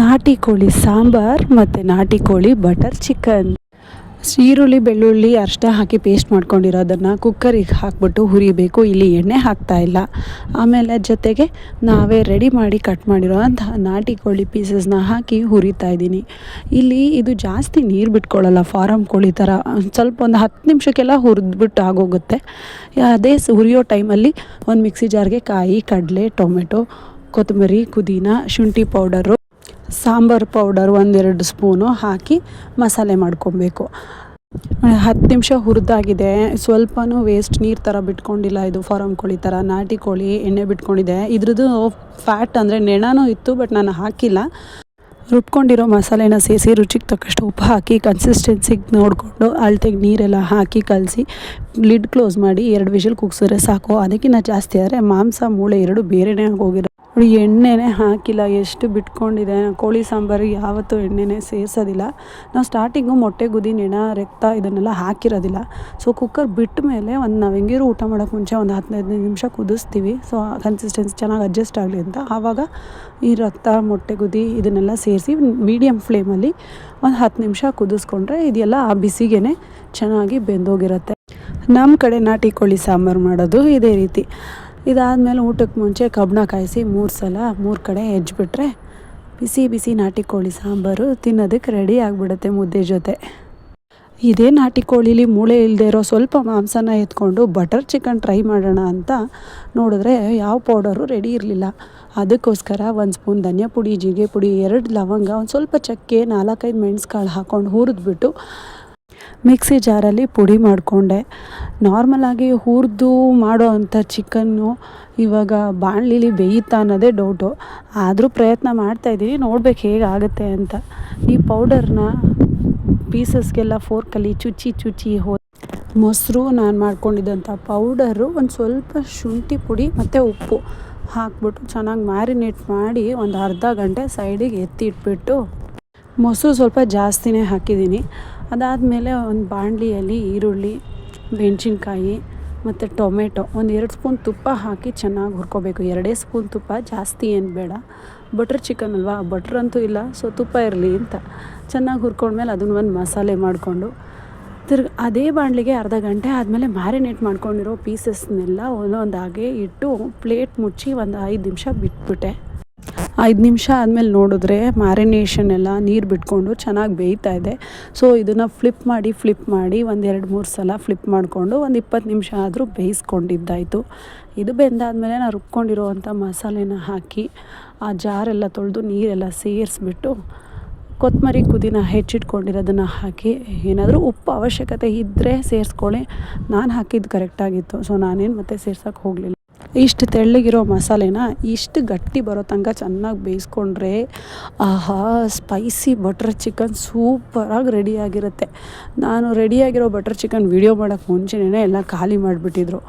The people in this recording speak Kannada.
ನಾಟಿ ಕೋಳಿ ಸಾಂಬಾರ್ ಮತ್ತು ನಾಟಿ ಕೋಳಿ ಬಟರ್ ಚಿಕನ್. ಈರುಳ್ಳಿ, ಬೆಳ್ಳುಳ್ಳಿ ಅಷ್ಟೇ ಹಾಕಿ ಪೇಸ್ಟ್ ಮಾಡ್ಕೊಂಡಿರೋದನ್ನು ಕುಕ್ಕರಿಗೆ ಹಾಕ್ಬಿಟ್ಟು ಹುರಿಬೇಕು. ಇಲ್ಲಿ ಎಣ್ಣೆ ಹಾಕ್ತಾ ಇಲ್ಲ. ಆಮೇಲೆ ಜೊತೆಗೆ ನಾವೇ ರೆಡಿ ಮಾಡಿ ಕಟ್ ಮಾಡಿರೋವಂಥ ನಾಟಿ ಕೋಳಿ ಪೀಸಸ್ನ ಹಾಕಿ ಹುರಿತಾ ಇದ್ದೀನಿ. ಇಲ್ಲಿ ಇದು ಜಾಸ್ತಿ ನೀರು ಬಿಟ್ಕೊಳ್ಳಲ್ಲ ಫಾರಮ್ ಕೋಳಿ ಥರ ಸ್ವಲ್ಪ ಒಂದು ಹತ್ತು ನಿಮಿಷಕ್ಕೆಲ್ಲ ಹುರಿದ್ಬಿಟ್ಟು ಆಗೋಗುತ್ತೆ. ಅದೇ ಹುರಿಯೋ ಟೈಮಲ್ಲಿ ಒಂದು ಮಿಕ್ಸಿ ಜಾರ್ಗೆ ಕಾಯಿ, ಕಡಲೆ, ಟೊಮೆಟೊ, ಕೊತ್ತಂಬರಿ, ಪುದೀನ, ಶುಂಠಿ ಪೌಡರು ಸಾಂಬಾರು ಪೌಡರ್ ಒಂದೆರಡು ಸ್ಪೂನು ಹಾಕಿ ಮಸಾಲೆ ಮಾಡ್ಕೊಬೇಕು. ಹತ್ತು ನಿಮಿಷ ಹುರಿದಾಗಿದೆ. ಸ್ವಲ್ಪನೂ ವೇಸ್ಟ್ ನೀರು ಥರ ಬಿಟ್ಕೊಂಡಿಲ್ಲ ಇದು ಫಾರಮ್ ಕೋಳಿ ಥರ ನಾಟಿ ಕೋಳಿ, ಎಣ್ಣೆ ಬಿಟ್ಕೊಂಡಿದೆ. ಇದ್ರದ್ದು ಫ್ಯಾಟ್ ಅಂದರೆ ನೆಣನೂ ಇತ್ತು ಬಟ್ ನಾನು ಹಾಕಿಲ್ಲ. ರುಬ್ಕೊಂಡಿರೋ ಮಸಾಲೆನ ಸೇರಿಸಿ ರುಚಿಗೆ ತಕ್ಕಷ್ಟು ಉಪ್ಪು ಹಾಕಿ ಕನ್ಸಿಸ್ಟೆನ್ಸಿಗೆ ನೋಡಿಕೊಂಡು ಅಳತೆಗೆ ನೀರೆಲ್ಲ ಹಾಕಿ ಕಲಸಿ ಲಿಡ್ ಕ್ಲೋಸ್ ಮಾಡಿ ಎರಡು ವಿಷಲ್ ಕುಗ್ಸಿದ್ರೆ ಸಾಕು. ಅದಕ್ಕಿಂತ ಜಾಸ್ತಿ ಆದರೆ ಮಾಂಸ, ಮೂಳೆ ಎರಡು ಬೇರೆನೇ ಆಗೋಗಿರೋ ನೋಡಿ, ಎಣ್ಣೆನೇ ಹಾಕಿಲ್ಲ. ಎಷ್ಟು ಬಿಟ್ಕೊಂಡಿದೆ? ಕೋಳಿ ಸಾಂಬಾರು ಯಾವತ್ತೂ ಎಣ್ಣೆನೇ ಸೇರಿಸೋದಿಲ್ಲ. ನಾವು ಸ್ಟಾರ್ಟಿಂಗು ಮೊಟ್ಟೆ ಗುದಿ ನೆಣ, ರಕ್ತ ಇದನ್ನೆಲ್ಲ ಹಾಕಿರೋದಿಲ್ಲ. ಸೊ ಕುಕ್ಕರ್ ಬಿಟ್ಟ ಮೇಲೆ ಒಂದು ನಾವು ಹೆಂಗಿರು ಊಟ ಮಾಡೋಕ್ಕೆ ಮುಂಚೆ ಒಂದು ಹದಿನೈದು ನಿಮಿಷ ಕುದಿಸ್ತೀವಿ. ಸೊ ಕನ್ಸಿಸ್ಟೆನ್ಸಿ ಚೆನ್ನಾಗಿ ಅಡ್ಜಸ್ಟ್ ಆಗಲಿ ಅಂತ. ಆವಾಗ ಈ ರಕ್ತ, ಮೊಟ್ಟೆ ಗುದಿ ಇದನ್ನೆಲ್ಲ ಸೇರಿಸಿ ಮೀಡಿಯಮ್ ಫ್ಲೇಮಲ್ಲಿ ಒಂದು ಹತ್ತು ನಿಮಿಷ ಕುದಿಸ್ಕೊಂಡ್ರೆ ಇದೆಲ್ಲ ಆ ಬಿಸಿಗೆನೇ ಚೆನ್ನಾಗಿ ಬೆಂದೋಗಿರುತ್ತೆ. ನಮ್ಮ ಕಡೆ ನಾಟಿ ಕೋಳಿ ಸಾಂಬಾರು ಮಾಡೋದು ಇದೇ ರೀತಿ. ಇದಾದಮೇಲೆ ಊಟಕ್ಕೆ ಮುಂಚೆ ಕಬ್ಬಣ ಕಾಯಿಸಿ ಮೂರು ಸಲ ಮೂರು ಕಡೆ ಹೆಜ್ಬಿಟ್ರೆ ಬಿಸಿ ಬಿಸಿ ನಾಟಿ ಕೋಳಿ ಸಾಂಬಾರು ತಿನ್ನೋದಕ್ಕೆ ರೆಡಿ ಆಗಿಬಿಡುತ್ತೆ ಮುದ್ದೆ ಜೊತೆ. ಇದೇ ನಾಟಿ ಕೋಳಿಲಿ ಮೂಳೆ ಇಲ್ಲದೆ ಇರೋ ಸ್ವಲ್ಪ ಮಾಂಸನ ಎತ್ಕೊಂಡು ಬಟರ್ ಚಿಕನ್ ಟ್ರೈ ಮಾಡೋಣ ಅಂತ ನೋಡಿದ್ರೆ ಯಾವ ಪೌಡರು ರೆಡಿ ಇರಲಿಲ್ಲ. ಅದಕ್ಕೋಸ್ಕರ ಒಂದು ಸ್ಪೂನ್ ಧನಿಯಾ ಪುಡಿ, ಜೀರಿಗೆ ಪುಡಿ, ಎರಡು ಲವಂಗ, ಒಂದು ಸ್ವಲ್ಪ ಚಕ್ಕೆ, ನಾಲ್ಕೈದು ಮೆಣಸ್ಕಾಳು ಹಾಕ್ಕೊಂಡು ಹುರಿದ್ಬಿಟ್ಟು ಮಿಕ್ಸಿ ಜಾರಲ್ಲಿ ಪುಡಿ ಮಾಡಿಕೊಂಡೆ. ನಾರ್ಮಲಾಗಿ ಹುರಿದು ಮಾಡೋ ಅಂಥ ಚಿಕನ್ನು ಇವಾಗ ಬಾಣಲಿಲಿ ಬೇಯುತ್ತಾ ಅನ್ನೋದೇ ಡೌಟು. ಆದರೂ ಪ್ರಯತ್ನ ಮಾಡ್ತಾಯಿದ್ದೀನಿ ನೋಡ್ಬೇಕು ಹೇಗಾಗುತ್ತೆ ಅಂತ. ಈ ಪೌಡರ್ನ ಪೀಸಸ್ಗೆಲ್ಲ ಫೋರ್ಕಲ್ಲಿ ಚುಚ್ಚಿ ಚುಚ್ಚಿ ಹೋ, ಮೊಸರು ನಾನು ಮಾಡ್ಕೊಂಡಿದ್ದಂಥ ಪೌಡರು ಒಂದು ಸ್ವಲ್ಪ ಶುಂಠಿ ಪುಡಿ ಮತ್ತು ಉಪ್ಪು ಹಾಕ್ಬಿಟ್ಟು ಚೆನ್ನಾಗಿ ಮ್ಯಾರಿನೇಟ್ ಮಾಡಿ ಒಂದು ಅರ್ಧ ಗಂಟೆ ಸೈಡಿಗೆ ಎತ್ತಿಟ್ಬಿಟ್ಟು ಮೊಸರು ಸ್ವಲ್ಪ ಜಾಸ್ತಿನೇ ಹಾಕಿದ್ದೀನಿ. ಅದಾದಮೇಲೆ ಒಂದು ಬಾಣಲಿಯಲ್ಲಿ ಈರುಳ್ಳಿ ಮೆಣಸಿನ್ಕಾಯಿ ಮತ್ತು ಟೊಮೆಟೊ ಒಂದು ಎರಡು ಸ್ಪೂನ್ ತುಪ್ಪ ಹಾಕಿ ಚೆನ್ನಾಗಿ ಹುರ್ಕೋಬೇಕು. ಎರಡೇ ಸ್ಪೂನ್ ತುಪ್ಪ ಜಾಸ್ತಿ ಏನು ಬೇಡ. ಬಟ್ರ್ ಚಿಕನ್ ಅಲ್ವಾ? ಬಟ್ರ್ ಅಂತೂ ಇಲ್ಲ, ಸೊ ತುಪ್ಪ ಇರಲಿ ಅಂತ. ಚೆನ್ನಾಗಿ ಹುರ್ಕೊಂಡ್ಮೇಲೆ ಅದನ್ನ ಒಂದು ಮಸಾಲೆ ಮಾಡಿಕೊಂಡು ತಿರ್ಗಿ ಅದೇ ಬಾಣಲಿಗೆ ಅರ್ಧ ಗಂಟೆ ಆದಮೇಲೆ ಮ್ಯಾರಿನೇಟ್ ಮಾಡ್ಕೊಂಡಿರೋ ಪೀಸಸ್ನೆಲ್ಲ ಒಂದೊಂದಾಗೆ ಇಟ್ಟು ಪ್ಲೇಟ್ ಮುಚ್ಚಿ ಒಂದು ಐದು ನಿಮಿಷ ಬಿಟ್ಬಿಟ್ಟೆ. ಐದು ನಿಮಿಷ ಆದಮೇಲೆ ನೋಡಿದ್ರೆ ಮ್ಯಾರಿನೇಷನ್ ಎಲ್ಲ ನೀರು ಬಿಟ್ಕೊಂಡು ಚೆನ್ನಾಗಿ ಬೇಯ್ತಾ ಇದೆ. ಸೊ ಇದನ್ನು ಫ್ಲಿಪ್ ಮಾಡಿ ಫ್ಲಿಪ್ ಮಾಡಿ ಒಂದು ಎರಡು ಮೂರು ಸಲ ಫ್ಲಿಪ್ ಮಾಡಿಕೊಂಡು ಒಂದು ಇಪ್ಪತ್ತು ನಿಮಿಷ ಆದರೂ ಬೇಯಿಸ್ಕೊಂಡಿದ್ದಾಯಿತು. ಇದು ಬೆಂದಾದಮೇಲೆ ನಾನು ರುಬ್ಕೊಂಡಿರೋವಂಥ ಮಸಾಲೆನ ಹಾಕಿ ಆ ಜಾರೆಲ್ಲ ತೊಳೆದು ನೀರೆಲ್ಲ ಸೇರಿಸ್ಬಿಟ್ಟು ಕೊತ್ತಂಬರಿ ಕುದಿನ ಹೆಚ್ಚಿಟ್ಕೊಂಡಿರೋದನ್ನು ಹಾಕಿ ಏನಾದರೂ ಉಪ್ಪು ಅವಶ್ಯಕತೆ ಇದ್ದರೆ ಸೇರಿಸ್ಕೊಳ್ಳಿ. ನಾನು ಹಾಕಿದ್ದು ಕರೆಕ್ಟಾಗಿತ್ತು ಸೊ ನಾನೇನು ಮತ್ತೆ ಸೇರ್ಸೋಕ್ಕೆ ಹೋಗಲಿಲ್ಲ. ಇಷ್ಟು ತೆಳ್ಳಗಿರೋ ಮಸಾಲೆನ ಇಷ್ಟು ಗಟ್ಟಿ ಬರೋ ತನಕ ಚೆನ್ನಾಗಿ ಬೇಯಿಸ್ಕೊಂಡ್ರೆ ಆಹಾ ಸ್ಪೈಸಿ ಬಟರ್ ಚಿಕನ್ ಸೂಪರಾಗಿ ರೆಡಿಯಾಗಿರುತ್ತೆ ನಾನು ರೆಡಿಯಾಗಿರೋ ಬಟರ್ ಚಿಕನ್ ವೀಡಿಯೋ ಮಾಡೋಕ್ಕೆ ಮುಂಚೆನೇ ಎಲ್ಲ ಖಾಲಿ ಮಾಡಿಬಿಟ್ಟಿದ್ರು.